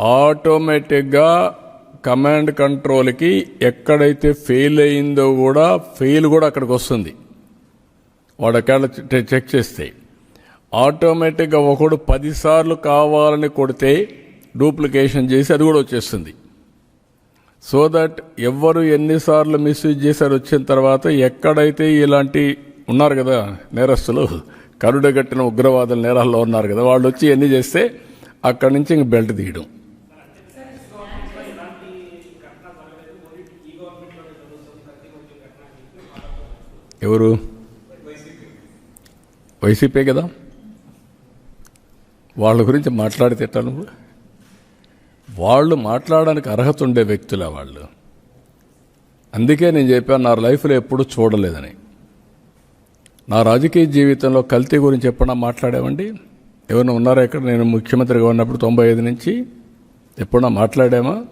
ఆటోమేటిక్గా కమాండ్ కంట్రోల్కి ఎక్కడైతే ఫెయిల్ అయిందో కూడా ఫెయిల్ కూడా అక్కడికి వస్తుంది. వాడు అక్కడ చెక్ చేస్తే. ఆటోమేటిక్గా ఒకడు పదిసార్లు కావాలని కొడితే డూప్లికేషన్ చేసి అది కూడా వచ్చేస్తుంది. సో దట్ ఎవరు ఎన్నిసార్లు మిస్యూజ్ చేశారు వచ్చిన తర్వాత ఎక్కడైతే ఇలాంటి ఉన్నారు కదా నేరస్తులు కరుడగట్టిన ఉగ్రవాదుల నేరాల్లో ఉన్నారు కదా వాళ్ళు వచ్చి ఎన్ని చేస్తే అక్కడి నుంచి ఇంక బెల్ట్ తీయడం. ఎవరు? వైసీపీ కదా. వాళ్ళ గురించి మాట్లాడితే ఎట్లా నువ్వు? వాళ్ళు మాట్లాడడానికి అర్హత ఉండే వ్యక్తులే వాళ్ళు. అందుకే నేను చెప్పాను నా లైఫ్లో ఎప్పుడూ చూడలేదని. నా రాజకీయ జీవితంలో కల్తీ గురించి ఎప్పుడన్నా మాట్లాడామండి? ఎవరైనా ఉన్నారా ఇక్కడ? నేను ముఖ్యమంత్రిగా ఉన్నప్పుడు తొంభై ఐదు నుంచి ఎప్పుడన్నా మాట్లాడామా?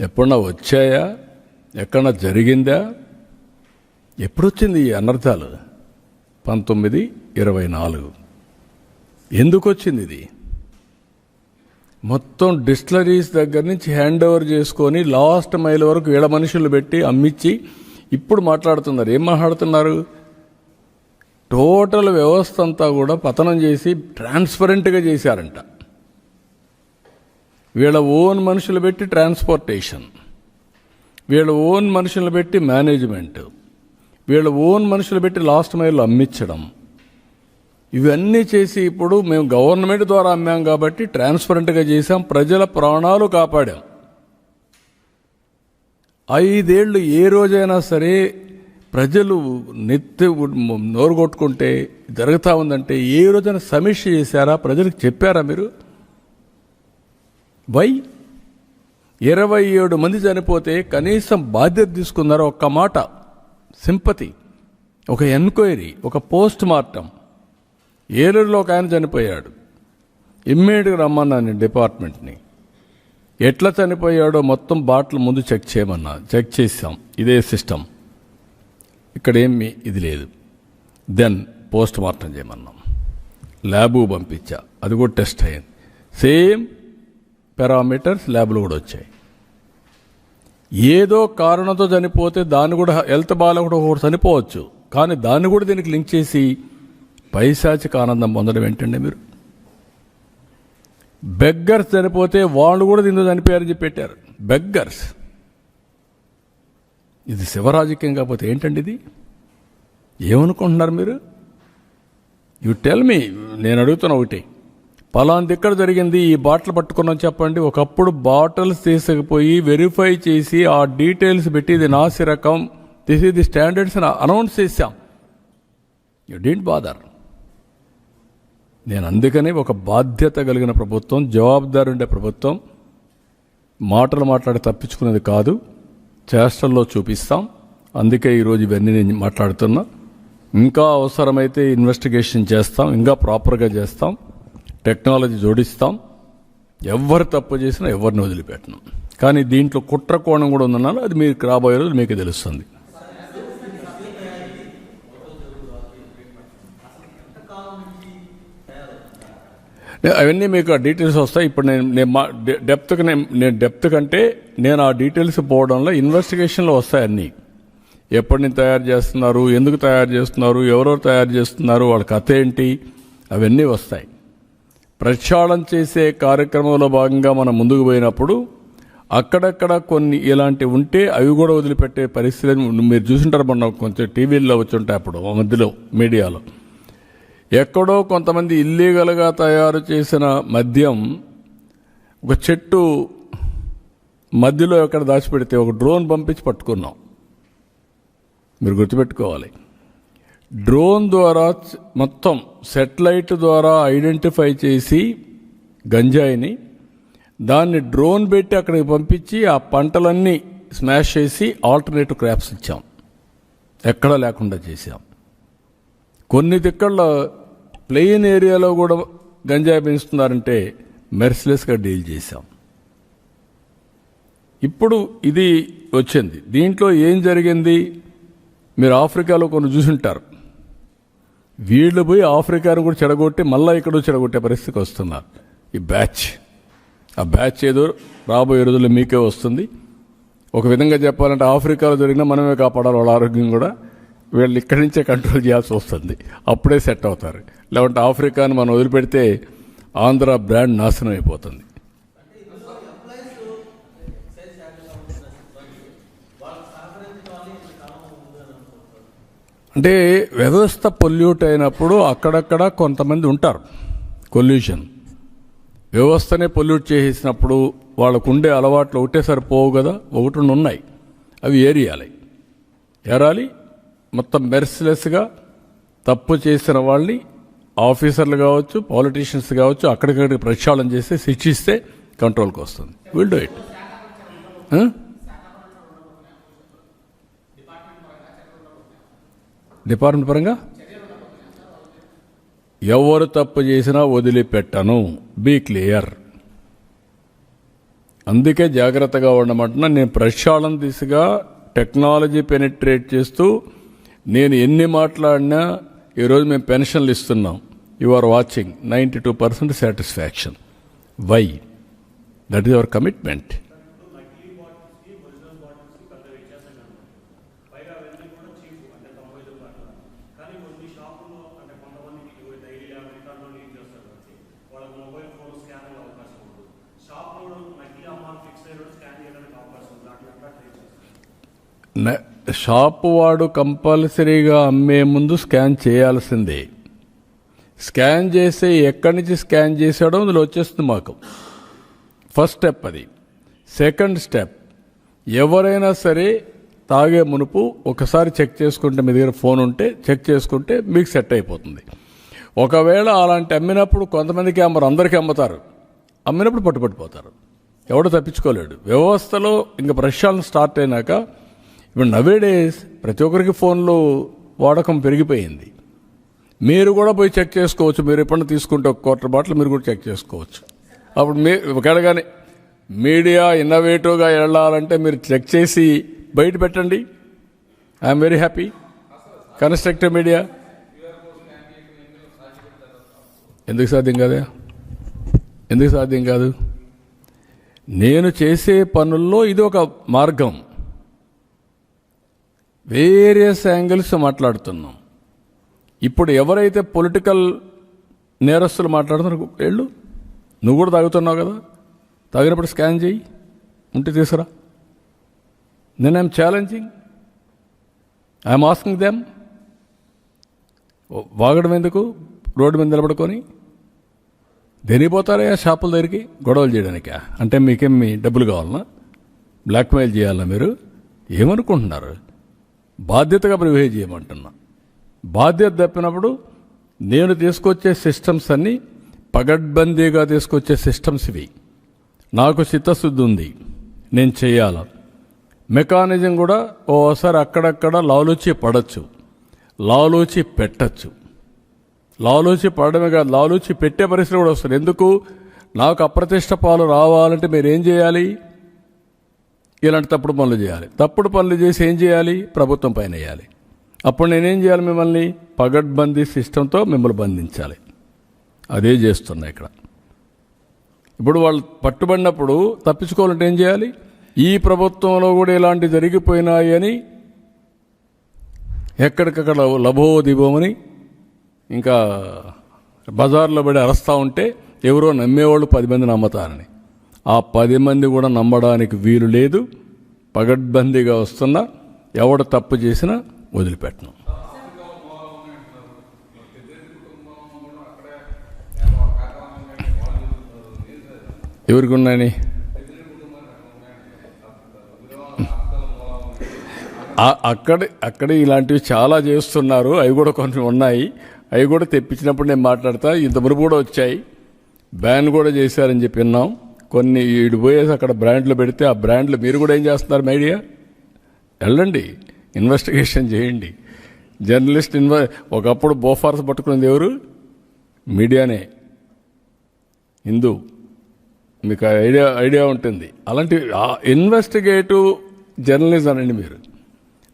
ఎప్పుడన్నా వచ్చాయా? ఎక్కడన్నా జరిగిందా? ఎప్పుడొచ్చింది ఈ అనర్థాలు? పంతొమ్మిది ఇరవై నాలుగు. ఎందుకు వచ్చింది ఇది? మొత్తం డిస్టిలరీస్ దగ్గర నుంచి హ్యాండ్ ఓవర్ చేసుకొని లాస్ట్ మైల్ వరకు వీళ్ళ మనుషులు పెట్టి అమ్మిచ్చి ఇప్పుడు మాట్లాడుతున్నారు. ఏం మాట్లాడుతున్నారు? టోటల్ వ్యవస్థ అంతా కూడా పతనం చేసి ట్రాన్స్పరెంట్గా చేశారంట. వీళ్ళ ఓన్ మనుషులు పెట్టి ట్రాన్స్పోర్టేషన్. వీళ్ళ ఓన్ మనుషులు పెట్టి మేనేజ్మెంట్. వీళ్ళ ఓన్ మనుషులు పెట్టి లాస్ట్ మైల్ అమ్మించడం ఇవన్నీ చేసి ఇప్పుడు మేము గవర్నమెంట్ ద్వారా అమ్మాం కాబట్టి ట్రాన్స్పరెంట్గా చేసాం ప్రజల ప్రాణాలు కాపాడాం. ఐదేళ్ళు ఏ రోజైనా సరే ప్రజలు నెత్తి నోరు కొట్టుకుంటే జరుగుతూ ఉందంటే ఏ రోజైనా సమీక్ష చేశారా? ప్రజలకు చెప్పారా మీరు? వై? ఇరవై ఏడు మంది చనిపోతే కనీసం బాధ్యత తీసుకున్నారా? ఒక్క మాట. సింపతి ఒక ఎన్క్వైరీ ఒక పోస్ట్ మార్టం. ఏలూరులో ఒక ఆయన చనిపోయాడు. ఇమ్మీడియట్గా రమ్మన్నాను డిపార్ట్మెంట్ని. ఎట్లా చనిపోయాడో మొత్తం బాటిల్ ముందు చెక్ చేయమన్నా చెక్ చేసాం ఇదే సిస్టమ్. ఇక్కడ ఏమి ఇది లేదు. దెన్ పోస్ట్ మార్టం చేయమన్నాం. ల్యాబు పంపించా. అది కూడా టెస్ట్ అయింది సేమ్ పారామీటర్స్ ల్యాబ్లు కూడా వచ్చాయి. ఏదో కారణంతో చనిపోతే దాన్ని కూడా హెల్త్ బాగాలేకుండా ఒకటి చనిపోవచ్చు. కానీ దాన్ని కూడా దీనికి లింక్ చేసి పైశాచిక ఆనందం పొందడం ఏంటండి మీరు? బెగ్గర్స్ చనిపోతే వాళ్ళు కూడా దీంతో చనిపోయారని చెప్పి పెట్టారు. బెగ్గర్స్. ఇది శివరాజకీయం కాకపోతే ఏంటండి ఇది? ఏమనుకుంటున్నారు మీరు? యు టెల్ మీ నేను అడుగుతున్నా ఒకటి. పలాంది ఎక్కడ జరిగింది? ఈ బాటిల్ పట్టుకున్నాం చెప్పండి. ఒకప్పుడు బాటిల్స్ తీసుకుపోయి వెరిఫై చేసి ఆ డీటెయిల్స్ పెట్టి ఇది నాసి రకం. దిస్ ఇది స్టాండర్డ్స్ అనౌన్స్ చేశాం. యు డీంట్ బాదర్ నేను అందుకని ఒక బాధ్యత కలిగిన ప్రభుత్వం జవాబుదారి ఉండే ప్రభుత్వం. మాటలు మాట్లాడి తప్పించుకునేది కాదు. చేష్టల్లో చూపిస్తాం. అందుకే ఈరోజు ఇవన్నీ నేను మాట్లాడుతున్నా. ఇంకా అవసరమైతే ఇన్వెస్టిగేషన్ చేస్తాం. ఇంకా ప్రాపర్గా చేస్తాం. టెక్నాలజీ జోడిస్తాం. ఎవరు తప్పు చేసినా ఎవరిని వదిలిపెట్టను. కానీ దీంట్లో కుట్ర కోణం కూడా ఉందన్నాను. అది మీకు రాబోయే రోజు మీకు తెలుస్తుంది. అవన్నీ మీకు ఆ డీటెయిల్స్ వస్తాయి. ఇప్పుడు నేను నేను మా డె- డెప్త్కి నేను నేను డెప్త్ కంటే నేను ఆ డీటెయిల్స్ పోవడంలో ఇన్వెస్టిగేషన్లో వస్తాయి అన్నీ. ఎప్పటి నుంచి తయారు చేస్తున్నారు ఎందుకు తయారు చేస్తున్నారు ఎవరెవరు తయారు చేస్తున్నారు వాళ్ళ కథ ఏంటి అవన్నీ వస్తాయి. ప్రక్షాళన చేసే కార్యక్రమంలో భాగంగా మనం ముందుకు పోయినప్పుడు అక్కడక్కడ కొన్ని ఇలాంటివి ఉంటే అవి కూడా వదిలిపెట్టే పరిస్థితి మీరు చూసింటారు మొన్న కొంచెం టీవీల్లో వచ్చి ఉంటాయి అప్పుడు మధ్యలో మీడియాలో. ఎక్కడో కొంతమంది ఇల్లీగల్గా తయారు చేసిన మద్యం ఒక చెట్టు మధ్యలో ఎక్కడ దాచిపెడితే ఒక డ్రోన్ పంపించి పట్టుకున్నాం. మీరు గుర్తుపెట్టుకోవాలి. డ్రోన్ ద్వారా మొత్తం సెటిలైట్ ద్వారా ఐడెంటిఫై చేసి గంజాయిని దాన్ని డ్రోన్ పెట్టి అక్కడికి పంపించి ఆ పంటలన్నీ స్మాష్ చేసి ఆల్టర్నేటివ్ క్రాప్స్ ఇచ్చాం. ఎక్కడా లేకుండా చేసాం కొన్ని దిక్కళ్ళ ప్లెయిన్ ఏరియాలో కూడా గంజాయి పెంచుతున్నారంటే మెర్సిలెస్గా డీల్ చేశాం. ఇప్పుడు ఇది వచ్చింది. దీంట్లో ఏం జరిగింది? మీరు ఆఫ్రికాలో కొన్ని చూసుంటారు. వీళ్ళు పోయి ఆఫ్రికాను కూడా చెడగొట్టి మళ్ళీ ఇక్కడ చెడగొట్టే పరిస్థితికి వస్తున్నారు. ఈ బ్యాచ్. ఆ బ్యాచ్ ఏదో రాబోయే రోజుల్లో మీకే వస్తుంది. ఒక విధంగా చెప్పాలంటే ఆఫ్రికాలో జరిగినా మనమే కాపాడాలి వాళ్ళ ఆరోగ్యం కూడా. వీళ్ళు ఇక్కడి నుంచే కంట్రోల్ చేయాల్సి వస్తుంది. అప్పుడే సెట్ అవుతారు. లేదంటే ఆఫ్రికాను మనం వదిలిపెడితే ఆంధ్ర బ్రాండ్ నాశనం అయిపోతుంది. అంటే వ్యవస్థ పొల్యూట్ అయినప్పుడు అక్కడక్కడ కొంతమంది ఉంటారు. పొల్యూషన్ వ్యవస్థనే పొల్యూట్ చేసేసినప్పుడు వాళ్ళకు ఉండే అలవాట్లు ఒకటేసారి పోవు కదా? ఒకటి ఉన్నాయి అవి ఏరియాలి. ఏరాలి? మొత్తం మెర్సిలెస్గా తప్పు చేసిన వాళ్ళని ఆఫీసర్లు కావచ్చు పాలిటీషియన్స్ కావచ్చు అక్కడికక్కడికి ప్రక్షాళన చేస్తే శిక్షిస్తే కంట్రోల్కి వస్తుంది విల్ డూ ఇట్ డిపార్ట్మెంట్ పరంగా? ఎవరు తప్పు చేసినా వదిలిపెట్టను. బీ క్లియర్ అందుకే జాగ్రత్తగా ఉండమంటున్నా నేను ప్రక్షాళన దిశగా టెక్నాలజీ పెనిట్రేట్ చేస్తూ నేను ఎన్ని మాట్లాడినా ఈరోజు మేము పెన్షన్లు ఇస్తున్నాం. You are watching ninety two percent satisfaction why that is our commitment కానీ కొన్ని షాపుల్లో అంటే కొంతమందికి డైలీ అమెరికాలో లీడ్ చేస్తారు వచ్చి వాళ్ళకి మొబైల్ ఫోన్ స్కాన్ అయ్యే అవకాశం ఉంటుంది షాప్లో నకిలీ అమ్మాయిలు ఫిక్స్ అయ్యడం స్కాన్ చేయడానికి అవకాశం ఉంది దాంట్లో ఎట్లా ట్రై చేస్తారు న- షాపు వాడు కంపల్సరీగా అమ్మే ముందు స్కాన్ చేయాల్సిందే. స్కాన్ చేసే ఎక్కడి నుంచి స్కాన్ చేశాడో అందులో వచ్చేస్తుంది మాకు. ఫస్ట్ స్టెప్ అది. సెకండ్ స్టెప్ ఎవరైనా సరే తాగే మునుపు ఒకసారి చెక్ చేసుకుంటే మీ దగ్గర ఫోన్ ఉంటే చెక్ చేసుకుంటే మీకు సెట్ అయిపోతుంది. ఒకవేళ అలాంటి అమ్మినప్పుడు కొంతమందికి అమ్మరు అందరికీ అమ్ముతారు. అమ్మినప్పుడు పట్టుపట్టిపోతారు ఎవడు తప్పించుకోలేడు. వ్యవస్థలో ఇంకా ప్రశ్నలు స్టార్ట్ అయినాక ఇప్పుడు నవే డేస్ ప్రతి ఒక్కరికి ఫోన్లో వాడకం పెరిగిపోయింది. మీరు కూడా పోయి చెక్ చేసుకోవచ్చు. మీరు ఎప్పుడైనా తీసుకుంటే ఒక క్వార్టర్ బాటిల్ మీరు కూడా చెక్ చేసుకోవచ్చు. అప్పుడు మీ ఒకవేళ కానీ మీడియా ఇన్నోవేటివ్గా వెళ్ళాలంటే మీరు చెక్ చేసి బయట పెట్టండి. I'm very happy constructive media ఎందుకు సాధ్యం కాదా ఎందుకు సాధ్యం కాదు? నేను చేసే పనుల్లో ఇది ఒక మార్గం. వేరియస్ యాంగిల్స్ మాట్లాడుతున్నాం. ఇప్పుడు ఎవరైతే పొలిటికల్ నేరస్తులు మాట్లాడుతున్నారు వెళ్ళు. నువ్వు కూడా తాగుతున్నావు కదా. తాగినప్పుడు స్కాన్ చేయి. ఉంటే తీసుకురా. నేను I'm challenging I'm asking them వాగడం ఎందుకు? రోడ్డు మీద నిలబడుకొని. దేనిపోతారా షాపుల దగ్గరికి. గొడవలు చేయడానికా? అంటే మీకేం మీ డబ్బులు కావాలనా? బ్లాక్మెయిల్ చేయాలా మీరు? ఏమనుకుంటున్నారు? బాధ్యతగా ప్రివేజ్ చేయమంటున్నా. బాధ్యత తప్పినప్పుడు నేను తీసుకొచ్చే సిస్టమ్స్ అన్నీ పగడ్బందీగా తీసుకొచ్చే సిస్టమ్స్ ఇవి. నాకు చిత్తశుద్ధి ఉంది. నేను చేయాల? మెకానిజం కూడా ఓసారి అక్కడక్కడ లాలోచి పడచ్చు. లాలోచి పెట్టచ్చు. లాలోచి పడడమే కాదు లాలూచి పెట్టే పరిస్థితి కూడా వస్తుంది. ఎందుకు? నాకు అప్రతిష్ట పాలు రావాలంటే మీరు ఏం చేయాలి? ఇలాంటి తప్పుడు పనులు చేయాలి. తప్పుడు పనులు చేసి ఏం చేయాలి? ప్రభుత్వం పైన వేయాలి. అప్పుడు నేనేం చేయాలి మిమ్మల్ని? పగడ్బందీ సిస్టంతో మిమ్మల్ని బంధించాలి. అదే చేస్తున్నా ఇక్కడ. ఇప్పుడు వాళ్ళు పట్టుబడినప్పుడు తప్పించుకోవాలంటే ఏం చేయాలి? ఈ ప్రభుత్వంలో కూడా ఇలాంటి జరిగిపోయినాయి అని ఎక్కడికక్కడ లభోదిభోమని ఇంకా బజార్లో పడి అరస్తా ఉంటే ఎవరో నమ్మేవాళ్ళు పది మంది నమ్ముతారని. ఆ పది మంది కూడా నమ్మడానికి వీలు లేదు. పగడ్బందీగా వస్తున్నా ఎవడు తప్పు చేసినా వదిలిపెట్టను. ఎవరికి ఉన్నాయని? అక్కడ అక్కడ ఇలాంటివి చాలా చేస్తున్నారు. అవి కూడా కొన్ని ఉన్నాయి. అవి కూడా తెప్పించినప్పుడు నేను మాట్లాడతా. ఇంతవరకు కూడా వచ్చాయి. బ్యాన్ కూడా చేశారని చెప్పి విన్నాం. కొన్ని ఈడు పోయేసి అక్కడ బ్రాండ్లు పెడితే ఆ బ్రాండ్లు మీరు కూడా ఏం చేస్తున్నారు మీడియా వెళ్ళండి ఇన్వెస్టిగేషన్ చేయండి. జర్నలిస్ట్ ఇన్వె ఒకప్పుడు బోఫార్స్ పట్టుకున్నది ఎవరు? మీడియానే. హిందూ. మీకు ఐడియా ఐడియా ఉంటుంది. అలాంటి ఇన్వెస్టిగేటివ్ జర్నలిజం అనండి మీరు.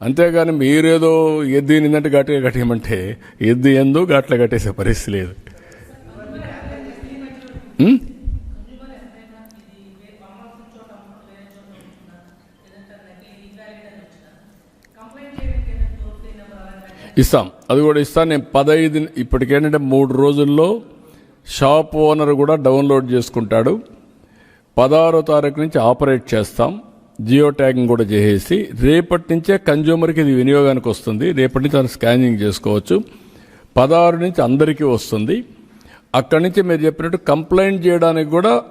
అంతేగాని మీరేదో ఎద్దు నిందంటే గట్టిగా కట్టేయమంటే ఎద్దు ఎందు గట్ల కట్టేసే పరిస్థితి లేదు. ఇస్తాం. అది కూడా ఇస్తాను నేను పదహైదు ఇప్పటికేంటంటే మూడు రోజుల్లో షాప్ ఓనర్ కూడా డౌన్లోడ్ చేసుకుంటాడు. పదహారో తారీఖు నుంచి ఆపరేట్ చేస్తాం. జియో ట్యాగింగ్ కూడా చేసేసి రేపటి నుంచే కన్జ్యూమర్కి ఇది వినియోగానికి వస్తుంది. రేపటి నుంచి స్కానింగ్ చేసుకోవచ్చు. పదహారు నుంచి అందరికీ వస్తుంది. అక్కడి నుంచి మీరు చెప్పినట్టు కంప్లైంట్ చేయడానికి కూడా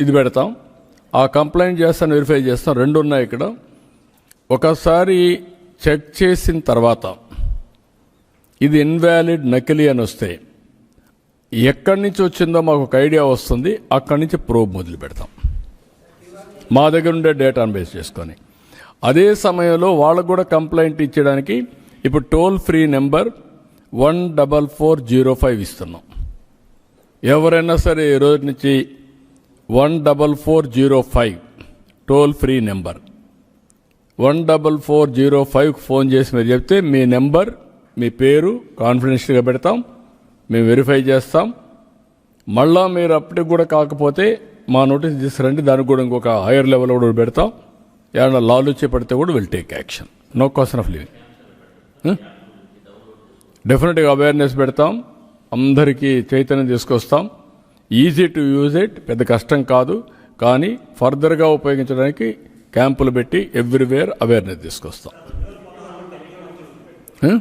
ఇది పెడతాం. ఆ కంప్లైంట్ చేస్తాను వెరిఫై చేస్తాం. రెండు ఉన్నాయి ఇక్కడ. ఒకసారి చెక్ చేసిన తర్వాత ఇది ఇన్వాలిడ్ నకిలీ అని వస్తే ఎక్కడి నుంచి వచ్చిందో మాకు ఒక ఐడియా వస్తుంది అక్కడి నుంచి ప్రోబ్ మొదలు పెడతాం. మా దగ్గర ఉండే డేటాను బేస్ చేసుకొని. అదే సమయంలో వాళ్ళకు కూడా కంప్లైంట్ ఇచ్చడానికి ఇప్పుడు toll free number one double four zero five ఇస్తున్నాం. ఎవరైనా సరే ఈ రోజు నుంచి one double four zero five toll free number one double four zero ఫైవ్కి ఫోన్ చేసి మీరు చెప్తే మీ నెంబర్ మీ పేరు కాన్ఫిడెన్షియల్గా పెడతాం మేము వెరిఫై చేస్తాం. మళ్ళా మీరు అప్పటికి కూడా కాకపోతే మా నోటీస్ తీసుకురండి దానికి కూడా ఇంకొక హైయర్ లెవెల్ కూడా పెడతాం. ఏమన్నా లాలుచి పడితే కూడా will take action no question of living డెఫినెట్గా అవేర్నెస్ పెడతాం అందరికీ చైతన్యం తీసుకొస్తాం. ఈజీ టు యూజ్ ఇట్ పెద్ద కష్టం కాదు కానీ ఫర్దర్గా ఉపయోగించడానికి క్యాంపులు పెట్టి ఎవ్రీవేర్ అవేర్నెస్ తీసుకొస్తాం. Huh?